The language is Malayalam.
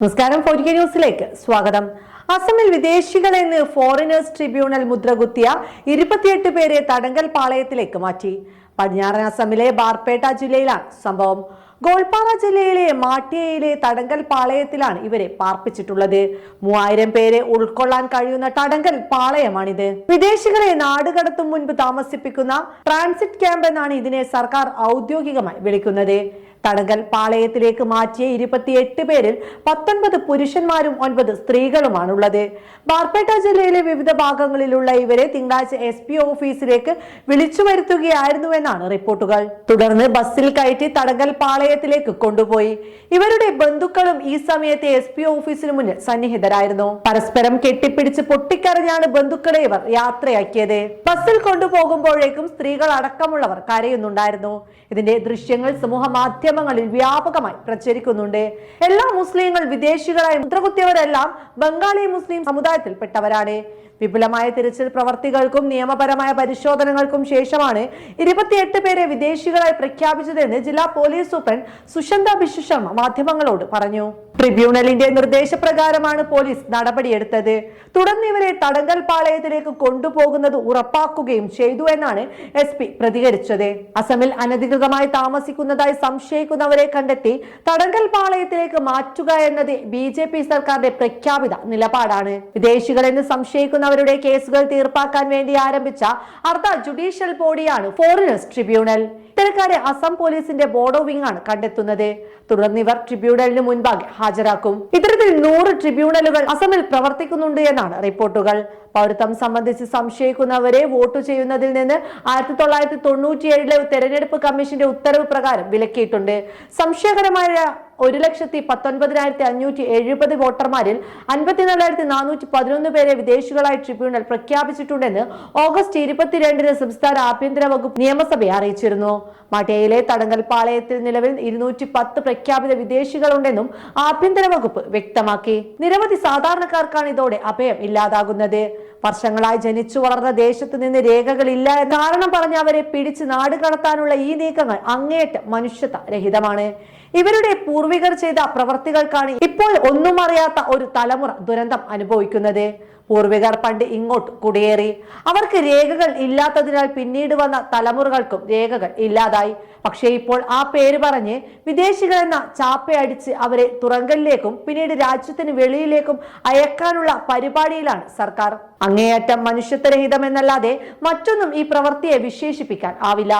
നമസ്കാരം ഫോർട്ടി ന്യൂസിലേക്ക് സ്വാഗതം. അസമിൽ വിദേശികളെന്ന് ഫോറിനേഴ്സ് ട്രിബ്യൂണൽ മുദ്രകുത്തിയ ഇരുപത്തിയെട്ട് പേരെ തടങ്കൽ പാളയത്തിലേക്ക് മാറ്റി. പടിഞ്ഞാറൻ അസമിലെ ബാർപേട്ട ജില്ലയിലാണ് സംഭവം. ഗോൾപാറ ജില്ലയിലെ മാട്ടിയയിലെ തടങ്കൽ പാളയത്തിലാണ് ഇവരെ പാർപ്പിച്ചിട്ടുള്ളത്. മൂവായിരം പേരെ ഉൾക്കൊള്ളാൻ കഴിയുന്ന തടങ്കൽ പാളയമാണിത്. വിദേശികളെ നാടുകടത്തും മുൻപ് താമസിപ്പിക്കുന്ന ട്രാൻസിറ്റ് ക്യാമ്പ് എന്നാണ് ഇതിനെ സർക്കാർ ഔദ്യോഗികമായി വിളിക്കുന്നത്. തടങ്കൽ പാളയത്തിലേക്ക് മാറ്റിയ ഇരുപത്തിയെട്ട് പേരിൽ പത്തൊൻപത് പുരുഷന്മാരും ഒൻപത് സ്ത്രീകളുമാണുള്ളത്. ബാർപേട്ട ജില്ലയിലെ വിവിധ ഭാഗങ്ങളിലുള്ള ഇവരെ തിങ്കളാഴ്ച എസ് പി ഓഫീസിലേക്ക് വിളിച്ചു വരുത്തുകയായിരുന്നുവെന്നാണ് റിപ്പോർട്ടുകൾ. തുടർന്ന് ബസ്സിൽ കയറ്റി തടങ്കൽ പാളയത്തിലേക്ക് കൊണ്ടുപോയി. ഇവരുടെ ബന്ധുക്കളും ഈ സമയത്ത് എസ് പി ഓഫീസിന് മുന്നിൽ സന്നിഹിതരായിരുന്നു. പരസ്പരം കെട്ടിപ്പിടിച്ച് പൊട്ടിക്കരഞ്ഞാണ് ബന്ധുക്കളെ ഇവർ യാത്രയാക്കിയത്. ബസ്സിൽ കൊണ്ടുപോകുമ്പോഴേക്കും സ്ത്രീകൾ അടക്കമുള്ളവർ കരയുന്നുണ്ടായിരുന്നു. ഇതിന്റെ ദൃശ്യങ്ങൾ സമൂഹ മാധ്യമങ്ങളിൽ വ്യാപകമായി പ്രചരിക്കുന്നുണ്ട്. എല്ലാ മുസ്ലിങ്ങൾ വിദേശികളായ മുദ്രകുത്തിയവരെല്ലാം ബംഗാളി മുസ്ലിം സമുദായത്തിൽപ്പെട്ടവരാണ്. വിപുലമായ തിരച്ചിൽ പ്രവർത്തികൾക്കും നിയമപരമായ പരിശോധനകൾക്കും ശേഷമാണ് ഇരുപത്തിയെട്ട് പേരെ വിദേശികളായി പ്രഖ്യാപിച്ചതെന്ന് ജില്ലാ പോലീസ് സൂപ്രണ്ട് സുശന്ത ബിശ്വശർമ്മ മാധ്യമങ്ങളോട് പറഞ്ഞു. ട്രിബ്യൂണലിന്റെ നിർദ്ദേശപ്രകാരമാണ് പോലീസ് നടപടിയെടുത്തത്. തുടർന്ന് ഇവരെ തടങ്കൽ പാളയത്തിലേക്ക് കൊണ്ടുപോകുന്നത് ഉറപ്പാക്കുകയും ചെയ്തു എന്നാണ് എസ് പി പ്രതികരിച്ചത്. അസമിൽ അനധികൃതമായി താമസിക്കുന്നതായി സംശയിക്കുന്നവരെ കണ്ടെത്തി തടങ്കൽ പാളയത്തിലേക്ക് മാറ്റുക എന്നത് ബി ജെ പി സർക്കാരിന്റെ പ്രഖ്യാപിത നിലപാടാണ്. വിദേശികളെന്ന് സംശയിക്കുന്നവരുടെ കേസുകൾ തീർപ്പാക്കാൻ വേണ്ടി ആരംഭിച്ച അർദ്ധ ജുഡീഷ്യൽ ബോഡിയാണ് ഫോറിനേഴ്സ് ട്രിബ്യൂണൽ. ഇത്തരക്കാരെ അസം പോലീസിന്റെ ബോർഡോ വിംഗ് ആണ് കണ്ടെത്തുന്നത്. തുടർന്ന് ഇവർ ട്രിബ്യൂണലിന് മുൻപാകെ ഹാജരാക്കും. ഇത്തരത്തിൽ നൂറ് ട്രിബ്യൂണലുകൾ അസമിൽ പ്രവർത്തിക്കുന്നുണ്ട് എന്നാണ് റിപ്പോർട്ടുകൾ. പൗരത്വം സംബന്ധിച്ച് സംശയിക്കുന്നവരെ വോട്ട് ചെയ്യുന്നതിൽ നിന്ന് ആയിരത്തി തൊള്ളായിരത്തി തൊണ്ണൂറ്റിയേഴിലെ തെരഞ്ഞെടുപ്പ് കമ്മീഷന്റെ ഉത്തരവ് പ്രകാരം വിലക്കിയിട്ടുണ്ട്. സംശയകരമായ ഒരു ലക്ഷത്തി പത്തൊൻപതിനായിരത്തി അഞ്ഞൂറ്റി എഴുപത് വോട്ടർമാരിൽ അൻപത്തിനാലായിരത്തി നാനൂറ്റി പതിനൊന്ന് പേരെ വിദേശികളായി ട്രിബ്യൂണൽ പ്രഖ്യാപിച്ചിട്ടുണ്ടെന്ന് ഓഗസ്റ്റ് ഇരുപത്തിരണ്ടിന് സംസ്ഥാന ആഭ്യന്തര വകുപ്പ് നിയമസഭയെ അറിയിച്ചിരുന്നു. മാട്ടയിലെ തടങ്കൽ പാളയത്തിൽ നിലവിൽ ഇരുന്നൂറ്റി പത്ത് പ്രഖ്യാപിത വിദേശികളുണ്ടെന്നും ആഭ്യന്തര വകുപ്പ് വ്യക്തമാക്കി. നിരവധി സാധാരണക്കാർക്കാണ് ഇതോടെ അഭയം ഇല്ലാതാകുന്നത്. വർഷങ്ങളായി ജനിച്ചു വളർന്ന ദേശത്ത് നിന്ന് രേഖകളില്ല എന്ന കാരണം പറഞ്ഞ് അവരെ പിടിച്ച് നാട് കടത്താനുള്ള ഈ നീക്കങ്ങൾ അങ്ങേയറ്റം മനുഷ്യത രഹിതമാണ് ഇവരുടെ പൂർവികർ ചെയ്ത പ്രവർത്തികൾക്കാണ് ഇപ്പോൾ ഒന്നും അറിയാത്ത ഒരു തലമുറ ദുരന്തം അനുഭവിക്കുന്നത്. പൂർവികർ പണ്ട് ഇങ്ങോട്ട് കുടിയേറി. അവർക്ക് രേഖകൾ ഇല്ലാത്തതിനാൽ പിന്നീട് വന്ന തലമുറകൾക്കും രേഖകൾ ഇല്ലാതായി. പക്ഷേ ഇപ്പോൾ ആ പേര് പറഞ്ഞ് വിദേശികൾ എന്ന ചാപ്പയടിച്ച് അവരെ തുറങ്കലിലേക്കും പിന്നീട് രാജ്യത്തിന് വെളിയിലേക്കും അയക്കാനുള്ള പരിപാടിയിലാണ് സർക്കാർ. അങ്ങേയറ്റം മനുഷ്യത്വരഹിതമെന്നല്ലാതെ മറ്റൊന്നും ഈ പ്രവൃത്തിയെ വിശേഷിപ്പിക്കാൻ ആവില്ല.